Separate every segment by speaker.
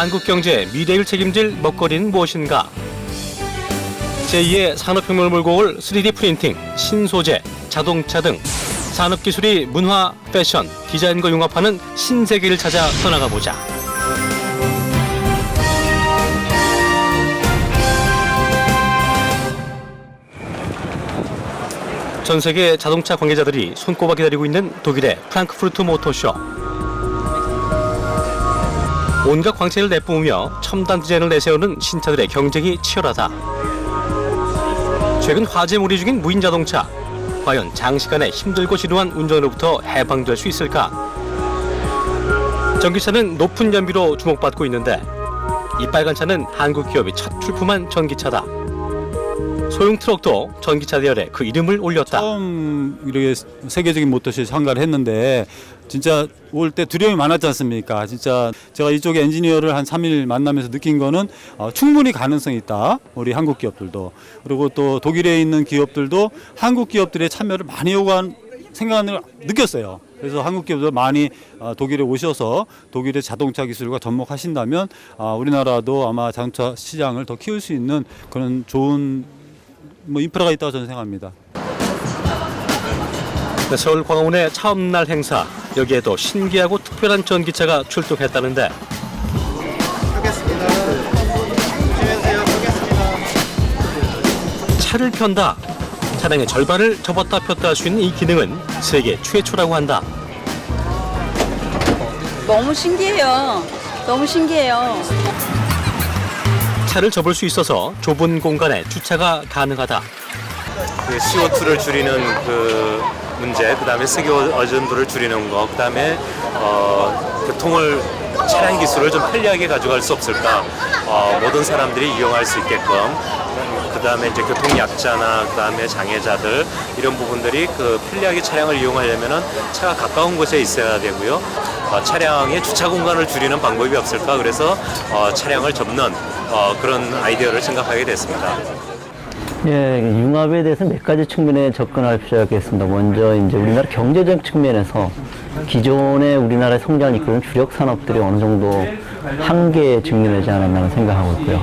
Speaker 1: 한국 경제의 미래를 책임질 먹거리는 무엇인가? 제2의 산업혁명을 몰고 올 3D 프린팅, 신소재, 자동차 등 산업기술이 문화, 패션, 디자인과 융합하는 신세계를 찾아 떠나가 보자. 전 세계 자동차 관계자들이 손꼽아 기다리고 있는 독일의 프랑크푸르트 모터쇼. 온갖 광채를 내뿜으며 첨단 디자인을 내세우는 신차들의 경쟁이 치열하다. 최근 화제몰이 중인 무인 자동차. 과연 장시간의 힘들고 지루한 운전으로부터 해방될 수 있을까? 전기차는 높은 연비로 주목받고 있는데 이 빨간 차는 한국 기업이 첫 출품한 전기차다. 소형 트럭도 전기차 대열에 그 이름을 올렸다.
Speaker 2: 처음 이렇게 세계적인 모터쇼에 참가를 했는데 진짜 올 때 두려움이 많았지 않습니까? 진짜 제가 이쪽에 엔지니어를 한 3일 만나면서 느낀 거는 어, 충분히 가능성이 있다. 우리 한국 기업들도. 그리고 또 독일에 있는 기업들도 한국 기업들의 참여를 많이 요구한 생각을 느꼈어요. 그래서 한국 기업들 많이 어, 독일에 오셔서 독일의 자동차 기술과 접목하신다면 아, 우리나라도 아마 자동차 시장을 더 키울 수 있는 그런 좋은 뭐 인프라가 있다고 저는 생각합니다.
Speaker 1: 네, 서울 광화문의 처음날 행사 여기에도 신기하고 특별한 전기차가 출동했다는데. 차를 편다 차량의 절반을 접었다 폈다 할 수 있는 이 기능은 세계 최초라고 한다
Speaker 3: 너무 신기해요. 너무 신기해요.
Speaker 1: 차를 접을 수 있어서 좁은 공간에 주차가 가능하다
Speaker 4: 그 CO2를 줄이는 그 문제, 그 다음에 쓰기 어전도를 줄이는 거, 그 다음에 어, 교통을 차량 기술을 좀 편리하게 가져갈 수 없을까? 어, 모든 사람들이 이용할 수 있게끔. 그 다음에 이제 교통 약자나 그 다음에 장애자들 이런 부분들이 그 편리하게 차량을 이용하려면은 차가 가까운 곳에 있어야 되고요. 어, 차량의 주차 공간을 줄이는 방법이 없을까? 그래서 어, 차량을 접는 어, 그런 아이디어를 생각하게 됐습니다.
Speaker 5: 예, 융합에 대해서 몇 가지 측면에 접근할 필요가 있겠습니다. 먼저 이제 우리나라 경제적 측면에서 기존의 우리나라의 성장을 이끄는 주력 산업들이 어느 정도 한계에 직면하지 않았나 생각하고 있고요.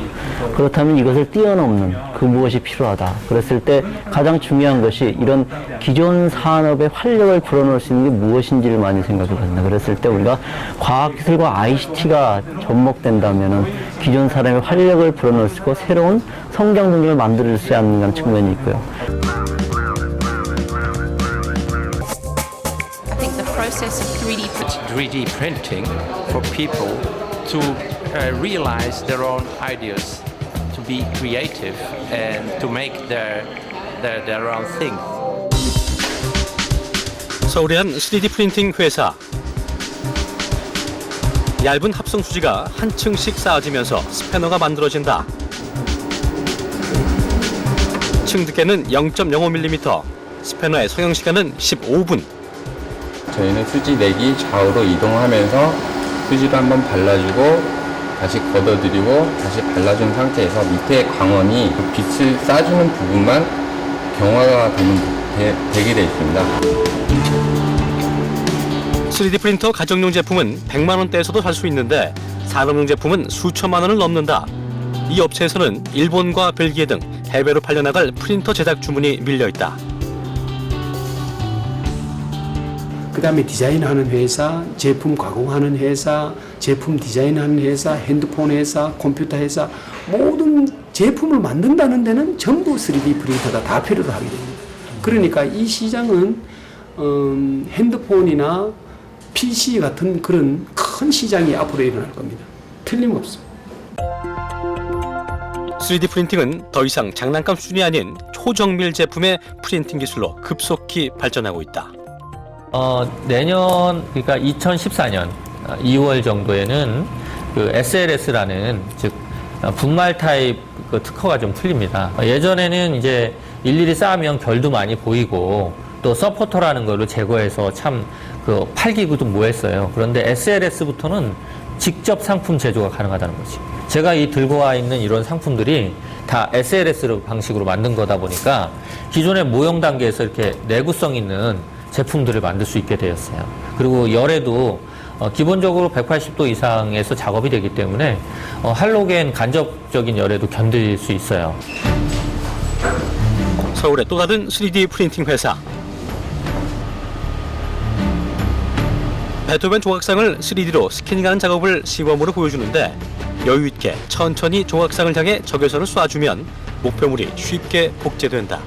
Speaker 5: 그렇다면 이것을 뛰어넘는 그 무엇이 필요하다. 그랬을 때 가장 중요한 것이 이런 기존 산업의 활력을 불어넣을 수 있는 게 무엇인지를 많이 생각해 봤습니다. 그랬을 때 우리가 과학기술과 ICT가 접목된다면은 기존 산업의 활력을 불어넣을 수 있고 새로운 성장 동력을 만들 수 있는 측면이 있고요.
Speaker 6: I think the process of 3D printing
Speaker 7: 3D printing for people to uh, realize their own ideas, to be creative, and to make their their, their own thing.
Speaker 1: 서울의 한 3D 프린팅 회사 얇은 합성 수지가 한 층씩 쌓아지면서 스패너가 만들어진다 층 두께는 0.05mm 스패너의 성형 시간은 15분
Speaker 8: 저희는 수지 내기 좌우로 이동하면서 수지를 한번 발라주고 다시 걷어들이고 다시 발라준 상태에서 밑에 광원이 그 빛을 쏴주는 부분만 경화가 되게 되어 있습니다.
Speaker 1: 3D 프린터 가정용 제품은 100만 원대에서도 살 수 있는데 산업용 제품은 수천만 원을 넘는다. 이 업체에서는 일본과 벨기에 등 해외로 팔려나갈 프린터 제작 주문이 밀려 있다.
Speaker 9: 그 다음에 디자인하는 회사, 제품 가공하는 회사, 제품 디자인하는 회사, 핸드폰 회사, 컴퓨터 회사 모든 제품을 만든다는 데는 전부 3D 프린터가 다 필요로 하게 됩니다. 그러니까 이 시장은 음, 핸드폰이나 PC 같은 그런 큰 시장이 앞으로 일어날 겁니다. 틀림없습니다.
Speaker 1: 3D 프린팅은 더 이상 장난감 수준이 아닌 초정밀 제품의 프린팅 기술로 급속히 발전하고 있다.
Speaker 10: 어, 내년 그러니까 2014년 2월 정도에는 그 SLS라는 즉 어, 분말 타입 그 특허가 좀 풀립니다. 어, 예전에는 이제 일일이 쌓으면 결도 많이 보이고 또 서포터라는 거를 제거해서 참 그 팔기도 뭐했어요. 그런데 SLS부터는 직접 상품 제조가 가능하다는 거지. 제가 이 들고 와 있는 이런 상품들이 다 SLS 방식으로 만든 거다 보니까 기존의 모형 단계에서 이렇게 내구성 있는 제품들을 만들 수 있게 되었어요. 그리고 열에도 어, 기본적으로 180도 이상에서 작업이 되기 때문에 어, 할로겐 간접적인 열에도 견딜 수 있어요.
Speaker 1: 서울의 또 다른 3D 프린팅 회사. 베토벤 조각상을 3D로 스캐닝하는 작업을 시범으로 보여주는데 여유 있게 천천히 조각상을 향해 적외선을 쏴주면 목표물이 쉽게 복제된다.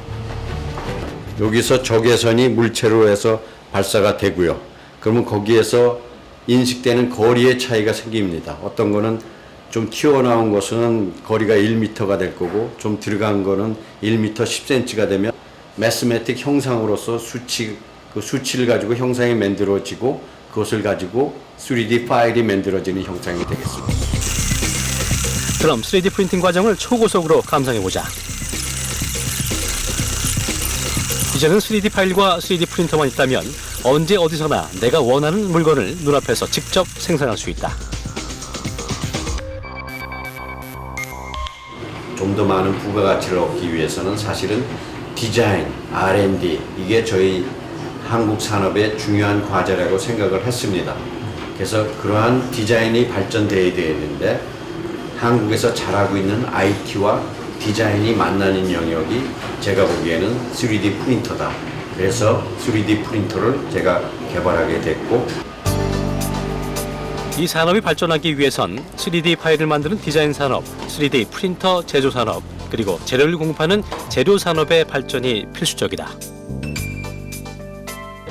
Speaker 11: 여기서 적외선이 물체로 해서 발사가 되고요. 그러면 거기에서 인식되는 거리의 차이가 생깁니다. 어떤 거는 좀 튀어나온 것은 거리가 1m가 될 거고 좀 들어간 거는 1m 10cm가 되면 매스매틱 형상으로서 수치 그 수치를 가지고 형상이 만들어지고 그것을 가지고 3D 파일이 만들어지는 형상이 되겠습니다.
Speaker 1: 그럼 3D 프린팅 과정을 초고속으로 감상해보자. 이제는 3D 파일과 3D 프린터만 있다면 언제 어디서나 내가 원하는 물건을 눈앞에서 직접 생산할 수 있다.
Speaker 11: 좀 더 많은 부가가치를 얻기 위해서는 사실은 디자인, R&D 이게 저희 한국 산업의 중요한 과제라고 생각을 했습니다. 그래서 그러한 디자인이 발전돼야 되는데 한국에서 잘하고 있는 IT와 디자인이 만나는 영역이 제가 보기에는 3D 프린터다. 그래서 3D 프린터를 제가 개발하게 됐고
Speaker 1: 이 산업이 발전하기 위해선 3D 파일을 만드는 디자인 산업, 3D 프린터 제조 산업, 그리고 재료를 공급하는 재료 산업의 발전이 필수적이다.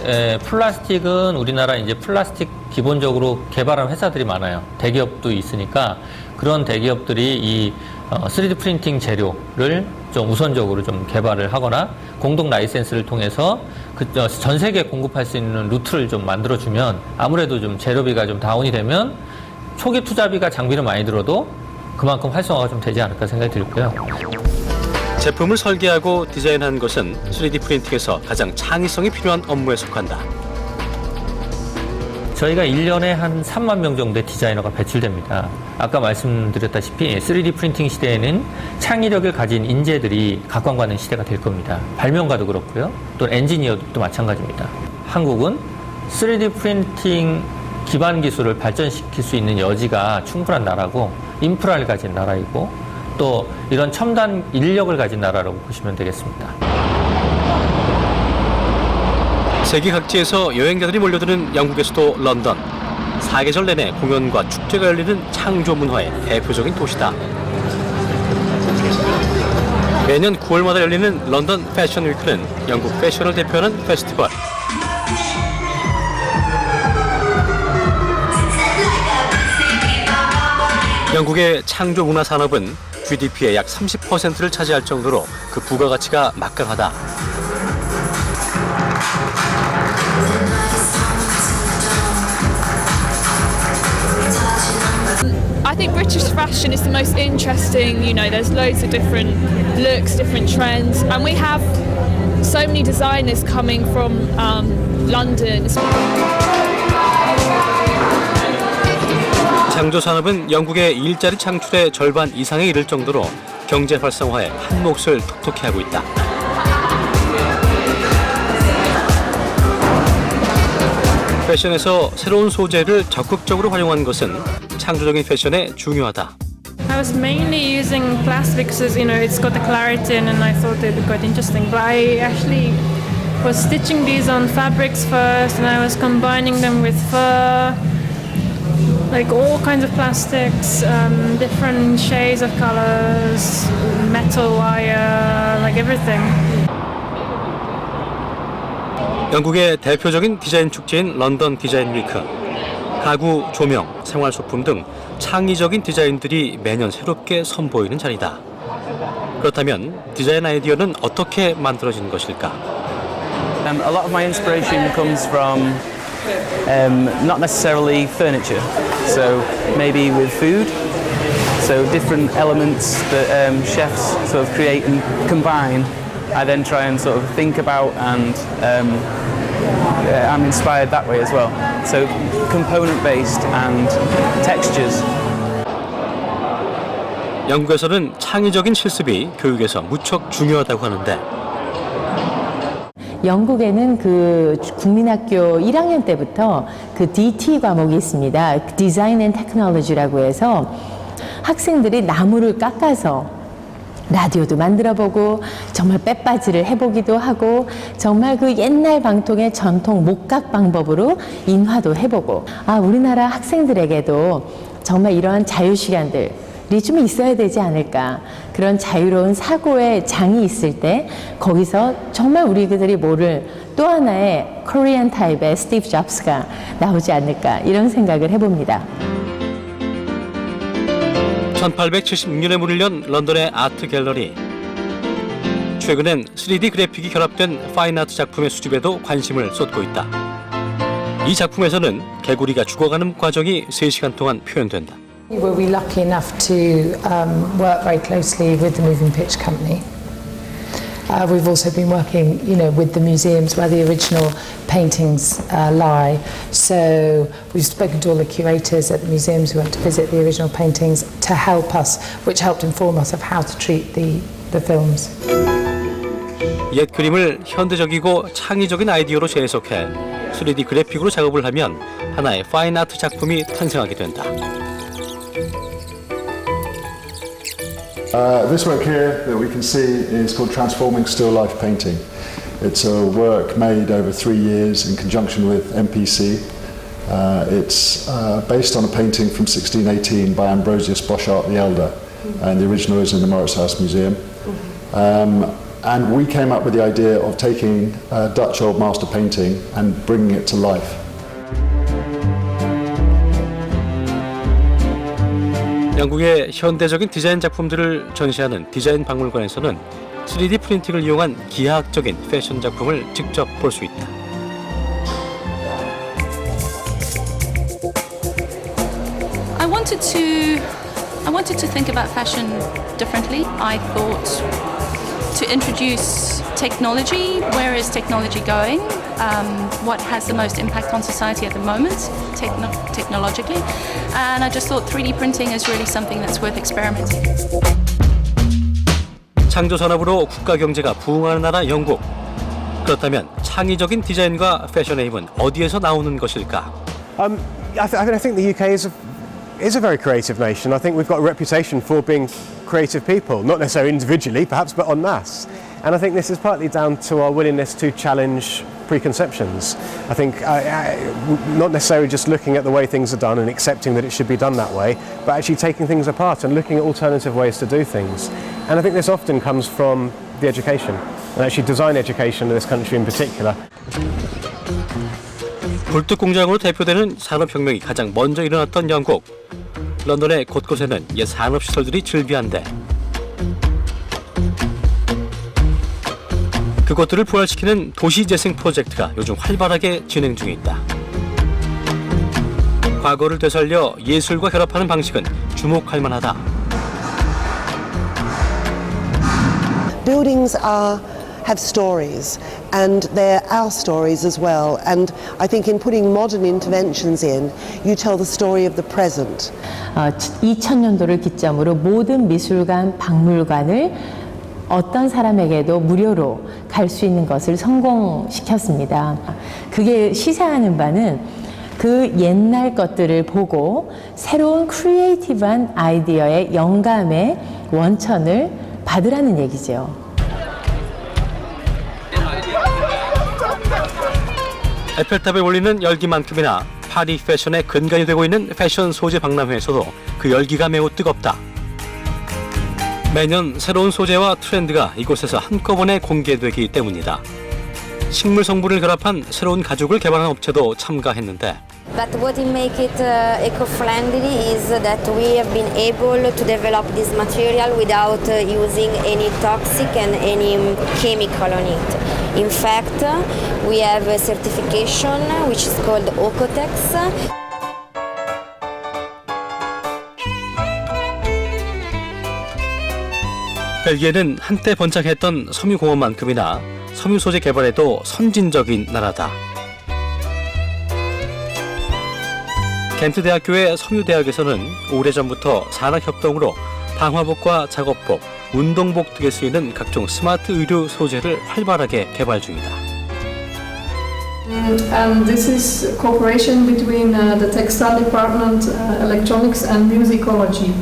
Speaker 10: 에, 플라스틱은 우리나라 이제 플라스틱 기본적으로 개발한 회사들이 많아요. 대기업도 있으니까 그런 대기업들이 이 어, 3D 프린팅 재료를 좀 우선적으로 좀 개발을 하거나 공동 라이센스를 통해서 그 전 세계에 공급할 수 있는 루트를 좀 만들어주면 아무래도 좀 재료비가 좀 다운이 되면 초기 투자비가 장비는 많이 들어도 그만큼 활성화가 좀 되지 않을까 생각이 들고요.
Speaker 1: 제품을 설계하고 디자인한 것은 3D 프린팅에서 가장 창의성이 필요한 업무에 속한다.
Speaker 10: 저희가 1년에 한 3만 명 정도의 디자이너가 배출됩니다. 아까 말씀드렸다시피 3D 프린팅 시대에는 창의력을 가진 인재들이 각광받는 시대가 될 겁니다. 발명가도 그렇고요. 또 엔지니어도 마찬가지입니다. 한국은 3D 프린팅 기반 기술을 발전시킬 수 있는 여지가 충분한 나라고 인프라를 가진 나라이고 또 이런 첨단 인력을 가진 나라라고 보시면 되겠습니다.
Speaker 1: 세계 각지에서 여행자들이 몰려드는 영국의 수도 런던. 사계절 내내 공연과 축제가 열리는 창조 문화의 대표적인 도시다. 매년 9월마다 열리는 런던 패션 위크는 영국 패션을 대표하는 페스티벌. 영국의 창조 문화 산업은 GDP의 약 30%를 차지할 정도로 그 부가가치가 막강하다.
Speaker 6: Um, London.
Speaker 1: 창조 산업은 영국의 일자리 창출의 절반 이상에 이를 정도로 경제 활성화에 한 몫을 톡톡히 하고 있다. 패션에서 새로운 소재를 적극적으로 활용한 것은 창조적인 패션에 중요하다.
Speaker 12: I was mainly using plastics as you know it's got the clarity in and I thought it'd be quite interesting. But I actually was stitching these on fabrics first and I was combining them with fur, like all kinds of plastics, um, different shades of colors, metal wire, like everything.
Speaker 1: 영국의 대표적인 디자인 축제인 런던 디자인 위크. 가구, 조명, 생활소품 등 창의적인 디자인들이 매년 새롭게 선보이는 자리다. 그렇다면 디자인 아이디어는 어떻게 만들어지는 것일까?
Speaker 13: Um, a lot of my inspiration comes from um, not necessarily furniture, so maybe with food. So different elements that um, chefs sort of create and combine, I then try and sort of think about and um, uh, I'm inspired that way as well. So component based and textures.
Speaker 1: 영국에서는 창의적인 실습이 교육에서 무척 중요하다고 하는데
Speaker 14: 영국에는 그 국민학교 1학년 때부터 그 DT 과목이 있습니다. 디자인 앤 테크놀로지라고 해서 학생들이 나무를 깎아서 라디오도 만들어 보고 정말 빼빠지를 해보기도 하고 정말 그 옛날 방통의 전통 목각 방법으로 인화도 해보고 아 우리나라 학생들에게도 정말 이러한 자유 시간들 이좀 있어야 되지 않을까 그런 자유로운 사고의 장이 있을 때 거기서 정말 우리들이 모를 또 하나의 코리안 타입의 스티브 잡스가 나오지 않을까 이런 생각을 해봅니다.
Speaker 1: 1876년에 문을 연 런던의 아트 갤러리. 최근엔 3D 그래픽이 결합된 파인아트 작품의 수집에도 관심을 쏟고 있다. 이 작품에서는 개구리가 죽어가는 과정이 3시간 동안 표현된다.
Speaker 15: Were we lucky enough to um, work very closely with the Moving Pitch Company? Uh, we've also been working, you know, with the museums where the original paintings uh, lie. So we've spoken to all the curators at the museums who went to visit the original paintings to help us, which helped inform us of how to treat the, the films.
Speaker 1: 옛 그림을 현대적이고 창의적인 아이디어로 재해석해 3D 그래픽으로 작업을 하면 하나의 파인아트 작품이 탄생하게 된다.
Speaker 16: Uh, this work here that we can see is called Transforming Still Life Painting. It's a work made over three years in conjunction with MPC. Uh, it's uh, based on a painting from 1618 by Ambrosius Boschart the Elder, and the original is in the Morris House Museum. Um, and we came up with the idea of taking a Dutch old master painting and bringing it to life.
Speaker 1: 영국의 현대적인 디자인 작품들을 전시하는 디자인 박물관에서는 3D 프린팅을 이용한 기하학적인 패션 작품을 직접 볼 수 있다.
Speaker 17: to introduce technology. Where is technology going? Um, what has the most impact on society at the moment, techno- technologically? And I just thought 3D printing is really something that's worth experimenting.
Speaker 1: 창조 산업으로 국가 경제가 부흥하는 나라 영국. 그렇다면 창의적인 디자인과 패션의 힘은 어디에서 나오는 것일까?
Speaker 18: Um, I, th- I mean, I think the UK is a, is a very creative nation. I think we've got a reputation for being creative people, not necessarily individually, perhaps, but en masse. And I think this is partly down to our willingness to challenge preconceptions. I think uh, uh, not necessarily just looking at the way things are done and accepting that it should be done that way, but actually taking things apart and looking at alternative ways to do things. And I think this often comes from the education, and actually design education in this country in particular.
Speaker 1: 굴뚝 공장으로 대표되는 산업혁명이 가장 먼저 일어났던 영국. 런던의 곳곳에는 옛 산업시설들이 즐비한데 그것들을 부활시키는 도시재생 프로젝트가 요즘 활발하게 진행 중에 있다. 과거를 되살려 예술과 결합하는 방식은 주목할 만하다.
Speaker 19: Buildings are have stories, and they're our stories as well. And I think in putting modern interventions in, you tell the story of the present.
Speaker 14: 어, 2000년도를 기점으로 모든 미술관, 박물관을 어떤 사람에게도 무료로 갈 수 있는 것을 성공시켰습니다. 그게 시사하는 바는 그 옛날 것들을 보고 새로운 크리에이티브한 아이디어의 영감의 원천을 받으라는 얘기죠.
Speaker 1: 에펠탑에 올리는 열기만큼이나 파리 패션의 근간이 되고 있는 패션 소재 박람회에서도 그 열기가 매우 뜨겁다. 매년 새로운 소재와 트렌드가 이곳에서 한꺼번에 공개되기 때문이다. 식물 성분을 결합한 새로운 가죽을 개발한 업체도 참가했는데
Speaker 20: But what make it uh, eco-friendly is that we have been able to develop this material without uh, using any toxic and any chemical on it. In fact, we have a certification which is called Ocotex.
Speaker 1: 벨기에는 한때 번창했던 섬유공업만큼이나 섬유 소재 개발에도 선진적인 나라다. 겐트 대학교의 섬유대학에서는 오래전부터 산학협동으로 방화복과 작업복, 운동복 등에 쓰이는 각종 스마트 의류 소재를 활발하게 개발 중이다.
Speaker 21: And this is cooperation between uh, the textile department, uh, electronics and musicology.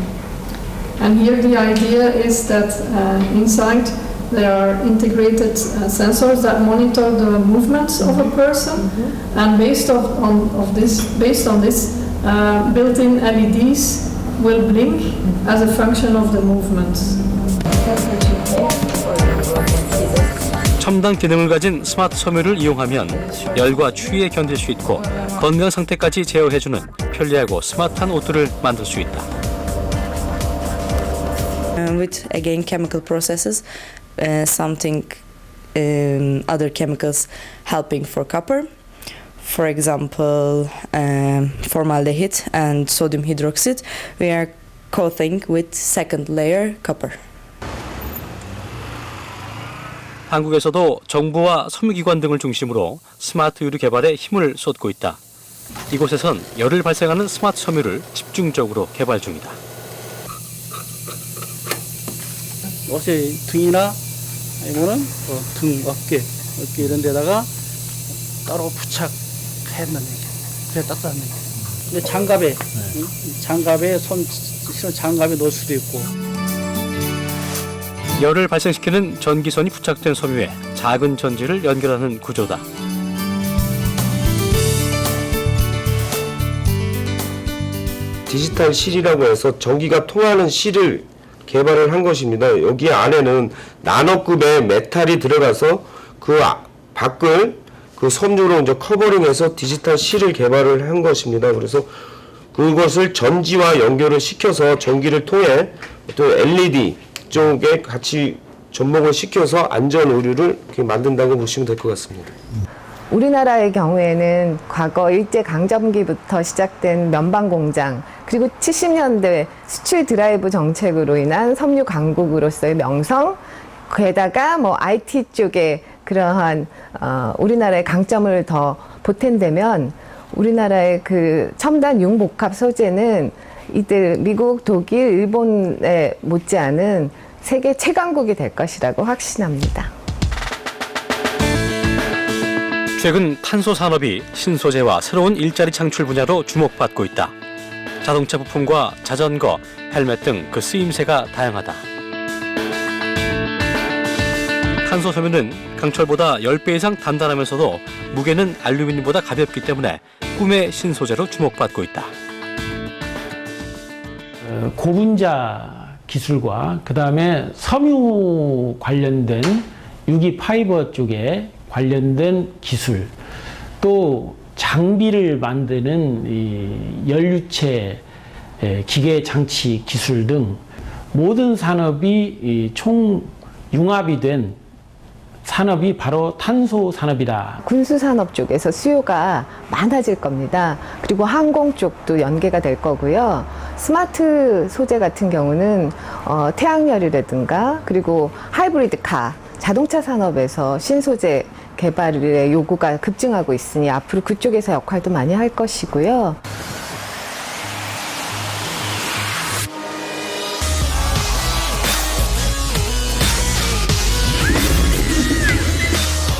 Speaker 21: And here the idea is that uh, inside there are integrated uh, sensors that monitor the movements of a person, and based of, on of this, based on this, uh, built-in LEDs will blink as a function of the movements.
Speaker 1: 첨단 기능을 가진 스마트 섬유를 이용하면 열과 추위에 견딜 수 있고 건강 상태까지 제어해주는 편리하고 스마트한 옷들을 만들 수 있다.
Speaker 16: Um, with again chemical processes, uh, something um, other chemicals helping for copper. For example, um, formaldehyde and sodium hydroxide, we are coating with second layer copper.
Speaker 1: 한국에서도 정부와 섬유기관 등을 중심으로 스마트 유리 개발에 힘을 쏟고 있다. 이곳에선 열을 발생하는 스마트 섬유를 집중적으로 개발 중이다.
Speaker 22: 옷의 등이나 아니면은 어, 등 어깨 어깨 이런 데다가 따로 부착했는 얘기. 그래 따뜻한 얘기. 근데 장갑에 응? 장갑에 손 실은 장갑에 넣을 수도 있고.
Speaker 1: 열을 발생시키는 전기선이 부착된 섬유에 작은 전지를 연결하는 구조다.
Speaker 23: 디지털 실이라고 해서 전기가 통하는 실을 개발을 한 것입니다. 여기 안에는 나노급의 메탈이 들어가서 그 아- 밖을 그 섬유로 이제 커버링해서 디지털 실을 개발을 한 것입니다. 그래서 그것을 전지와 연결을 시켜서 전기를 통해 또 LED 쪽에 같이 접목을 시켜서 안전 의류를 만든다고 보시면 될 것 같습니다.
Speaker 24: 우리나라의 경우에는 과거 일제 강점기부터 시작된 면방 공장 그리고 70년대 수출 드라이브 정책으로 인한 섬유 강국으로서의 명성 게다가 뭐 IT 쪽에 그러한 어, 우리나라의 강점을 더 보탠다면 우리나라의 그 첨단 융복합 소재는 이들 미국, 독일, 일본에 못지않은 세계 최강국이 될 것이라고 확신합니다.
Speaker 1: 최근 탄소 산업이 신소재와 새로운 일자리 창출 분야로 주목받고 있다. 자동차 부품과 자전거, 헬멧 등 그 쓰임새가 다양하다. 탄소 섬유는 강철보다 10배 이상 단단하면서도 무게는 알루미늄보다 가볍기 때문에 꿈의 신소재로 주목받고 있다.
Speaker 25: 어, 고분자 기술과 그 다음에 섬유 관련된 유기 파이버 쪽에 관련된 기술 또 장비를 만드는 이 연료체 에, 기계 장치 기술 등 모든 산업이 이총 융합이 된 산업이 바로 탄소 산업이다.
Speaker 24: 군수 산업 쪽에서 수요가 많아질 겁니다. 그리고 항공 쪽도 연계가 될 거고요. 스마트 소재 같은 경우는 어, 태양열이라든가 그리고 하이브리드 카 자동차 산업에서 신소재 개발의 요구가 급증하고 있으니 앞으로 그쪽에서 역할도 많이 할 것이고요.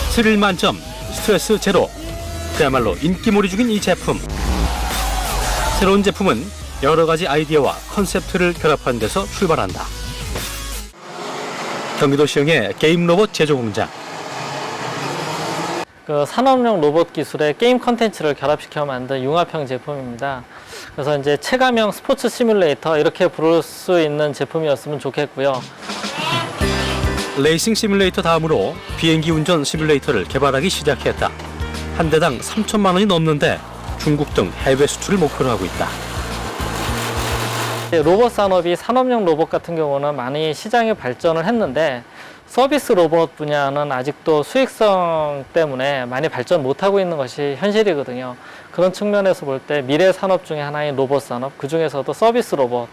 Speaker 1: 스릴 만점, 스트레스 제로. 그야말로 인기몰이 중인 이 제품. 새로운 제품은 여러 가지 아이디어와 컨셉트를 결합한 데서 출발한다. 경기도 시흥의 게임 로봇 제조 공장.
Speaker 26: 그 산업용 로봇 기술에 게임 컨텐츠를 결합시켜 만든 융합형 제품입니다. 그래서 이제 체감형 스포츠 시뮬레이터 이렇게 부를 수 있는 제품이었으면 좋겠고요.
Speaker 1: 레이싱 시뮬레이터 다음으로 비행기 운전 시뮬레이터를 개발하기 시작했다. 한 대당 3천만 원이 넘는데 중국 등 해외 수출을 목표로 하고 있다.
Speaker 26: 이제 로봇 산업이 산업용 로봇 같은 경우는 많이 시장이 발전을 했는데 서비스 로봇 분야는 아직도 수익성 때문에 많이 발전 못하고 있는 것이 현실이거든요. 그런 측면에서 볼 때 미래 산업 중에 하나인 로봇 산업, 그 중에서도 서비스 로봇,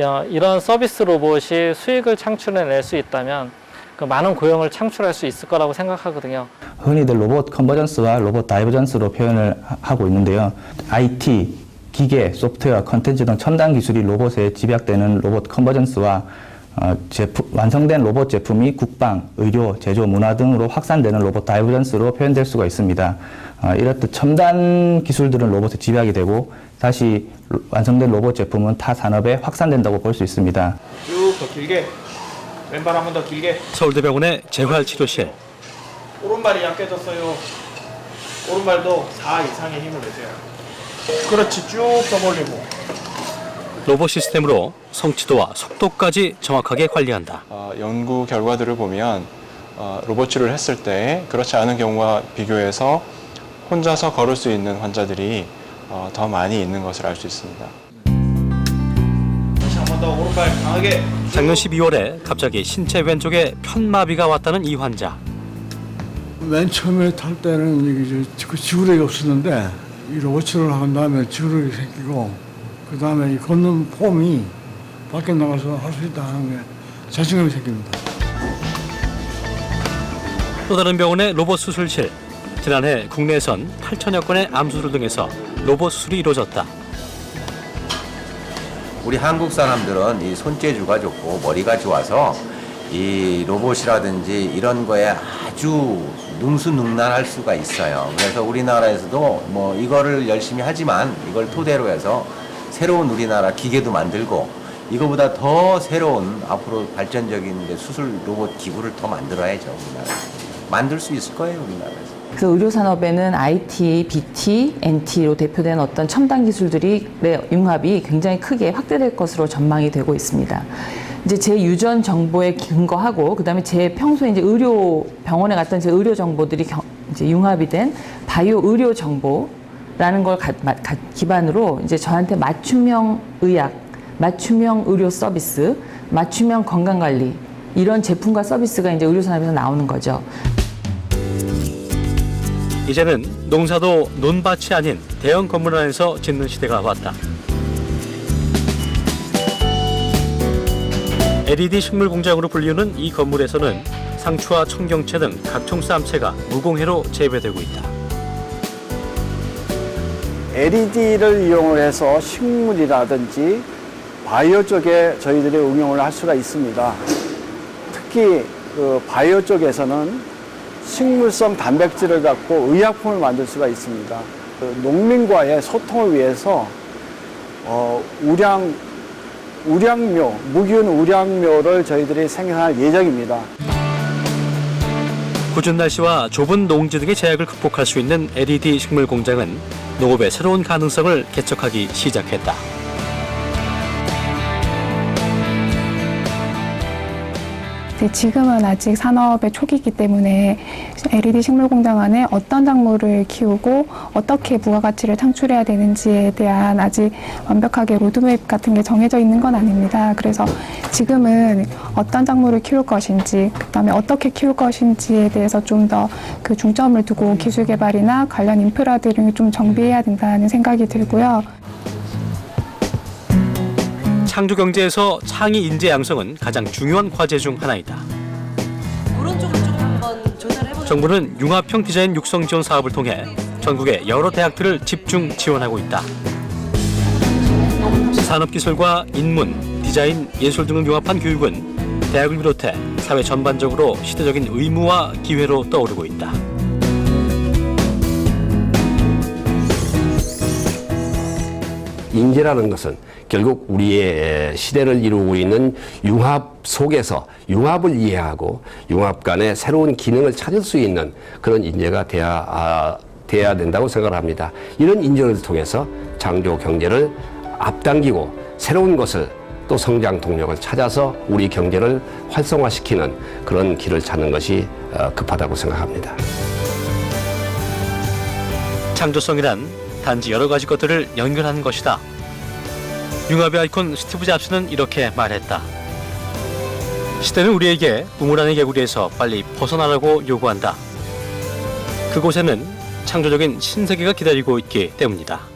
Speaker 26: 어, 이런 서비스 로봇이 수익을 창출해낼 수 있다면 그 많은 고용을 창출할 수 있을 거라고 생각하거든요.
Speaker 27: 흔히들 로봇 컨버전스와 로봇 다이버전스로 표현을 하- 하고 있는데요. IT, 기계, 소프트웨어, 컨텐츠 등 첨단 기술이 로봇에 집약되는 로봇 컨버전스와 어, 제품, 완성된 로봇 제품이 국방, 의료, 제조, 문화 등으로 확산되는 로봇 다이버전스로 표현될 수가 있습니다. 어, 이렇듯 첨단 기술들은 로봇에 집약이 되고 다시 로- 완성된 로봇 제품은 타 산업에 확산된다고 볼 수 있습니다.
Speaker 9: 쭉 더 길게 왼발 한 번 더 길게
Speaker 1: 서울대병원의 재활치료실.
Speaker 9: 오른발이 약해졌어요 오른발도 4 이상의 힘을 내세요 그렇지 쭉더 벌리고
Speaker 1: 로봇 시스템으로 성취도와 속도까지 정확하게 관리한다.
Speaker 5: 어, 연구 결과들을 보면 어, 로봇 치료를 했을 때 그렇지 않은 경우와 비교해서 혼자서 걸을 수 있는 환자들이 어, 더 많이 있는 것을 알 수 있습니다.
Speaker 9: 다시 한 번 더 오른발 강하게
Speaker 1: 작년 12월에 갑자기 신체 왼쪽에 편마비가 왔다는 이 환자.
Speaker 28: 맨 처음에 탈 때는 이게 저- 그 지구력이 없었는데 이 로봇치료를 한 다음에 지구력이 생기고 그 다음에 이 걷는 폼이 밖에 나가서 할 수 있다는 게 자신감이 생깁니다.
Speaker 1: 또 다른 병원의 로봇 수술실. 지난해 국내에선 8천여 건의 암 수술 등에서 로봇 수술이 이루어졌다.
Speaker 29: 우리 한국 사람들은 이 손재주가 좋고 머리가 좋아서 이 로봇이라든지 이런 거에 아주 능수능란할 수가 있어요. 그래서 우리나라에서도 뭐 이거를 열심히 하지만 이걸 토대로 해서 새로운 우리나라 기계도 만들고 이거보다 더 새로운 앞으로 발전적인 수술 로봇 기구를 더 만들어야죠 우리나라. 만들 수 있을 거예요 우리나라에서.
Speaker 22: 그래서 의료 산업에는 IT, BT, NT로 대표되는 어떤 첨단 기술들이 의 융합이 굉장히 크게 확대될 것으로 전망이 되고 있습니다. 이제 제 유전 정보에 근거하고 그다음에 제 평소에 이제 의료 병원에 갔던 제 의료 정보들이 경- 이제 융합이 된 바이오 의료 정보라는 걸 가- 마- 가- 기반으로 이제 저한테 맞춤형 의학, 맞춤형 의료 서비스, 맞춤형 건강 관리 이런 제품과 서비스가 이제 의료 산업에서 나오는 거죠.
Speaker 1: 이제는 농사도 논밭이 아닌 대형 건물 안에서 짓는 시대가 왔다. LED 식물 공장으로 불리우는 이 건물에서는 상추와 청경채 등 각종 쌈채가 무공해로 재배되고 있다.
Speaker 30: LED를 이용을 해서 식물이라든지 바이오 쪽에 저희들이 응용을 할 수가 있습니다. 특히 그 바이오 쪽에서는 식물성 단백질을 갖고 의약품을 만들 수가 있습니다. 그 농민과의 소통을 위해서 어, 우량 우량묘, 무균 우량묘를 저희들이 생산할 예정입니다.
Speaker 1: 궂은 날씨와 좁은 농지 등의 제약을 극복할 수 있는 LED 식물 공장은 농업의 새로운 가능성을 개척하기 시작했다.
Speaker 31: 지금은 아직 산업의 초기이기 때문에 LED 식물 공장 안에 어떤 작물을 키우고 어떻게 부가가치를 창출해야 되는지에 대한 아직 완벽하게 로드맵 같은 게 정해져 있는 건 아닙니다. 그래서 지금은 어떤 작물을 키울 것인지, 그다음에 어떻게 키울 것인지에 대해서 좀 더 그 중점을 두고 기술 개발이나 관련 인프라들을 좀 정비해야 된다는 생각이 들고요.
Speaker 1: 창조 경제에서 창의 인재 양성은 가장 중요한 과제 중 하나이다. 정부는 융합형 디자인 육성 지원 사업을 통해 전국의 여러 대학들을 집중 지원하고 있다. 산업기술과 인문, 디자인, 예술 등을 융합한 교육은 대학을 비롯해 사회 전반적으로 시대적인 의무와 기회로 떠오르고 있다.
Speaker 32: 인재라는 것은 결국 우리의 시대를 이루고 있는 융합 속에서 융합을 이해하고 융합 간의 새로운 기능을 찾을 수 있는 그런 인재가 돼야, 아, 돼야 된다고 생각을 합니다. 이런 인재를 통해서 창조 경제를 앞당기고 새로운 것을 또 성장 동력을 찾아서 우리 경제를 활성화시키는 그런 길을 찾는 것이 어, 급하다고 생각합니다.
Speaker 1: 창조성이란 단지 여러 가지 것들을 연결하는 것이다. 융합의 아이콘 스티브 잡스는 이렇게 말했다. 시대는 우리에게 우물안의 개구리에서 빨리 벗어나라고 요구한다. 그곳에는 창조적인 신세계가 기다리고 있기 때문이다.